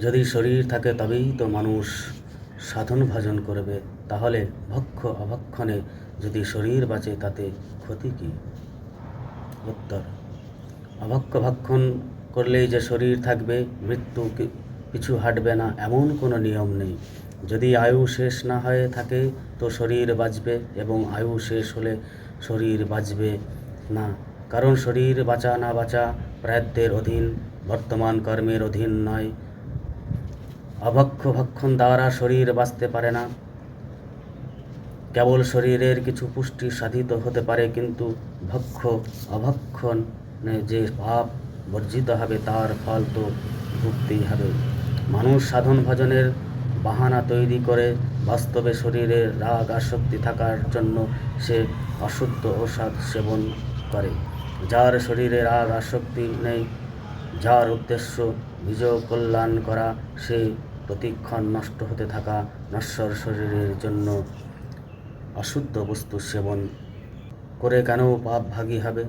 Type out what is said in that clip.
যদি শরীর থাকে তবেই তো মানুষ সাধন ভজন করবে, তাহলে ভক্ষ অভক্ষণে যদি শরীর বাঁচে তাতে ক্ষতি কী? উত্তর, অভক্ষ ভক্ষণ করলেই যে শরীর থাকবে, মৃত্যু কি- পিছু হাঁটবে না, এমন কোনো নিয়ম নেই। যদি আয়ু শেষ না হয়ে থাকে, তো শরীর বাঁচবে এবং আয়ু শেষ হলে শরীর বাঁচবে না। কারণ শরীর বাঁচা না বাঁচা প্রায়ত্বের অধীন, বর্তমান কর্মের অধীন নয়। অভক্ষ ভক্ষণ দ্বারা শরীর বাঁচতে পারে না। কেবল শরীরের কিছু পুষ্টি সাধিত হতে পারে, কিন্তু ভক্ষ, অভক্ষণে যে ভাব বর্জিত হবে, তার ফল তো ভুগতেই হবে। মানুষ সাধন ভজনের বাহানা তৈরি করে, বাস্তবে শরীরে রাগ আসক্তি থাকার জন্য সে অশুদ্ধ ঔষধ সেবন করে। যার শরীরে রাগ আসক্তি নেই, যার উদ্দেশ্য বিজয় কল্যাণ করা, সে প্রতিক্ষণ নষ্ট হতে থাকা নশ্বর শরীরের জন্য অশুদ্ধ বস্তু সেবন করে কেন পাপ ভাগী হবে?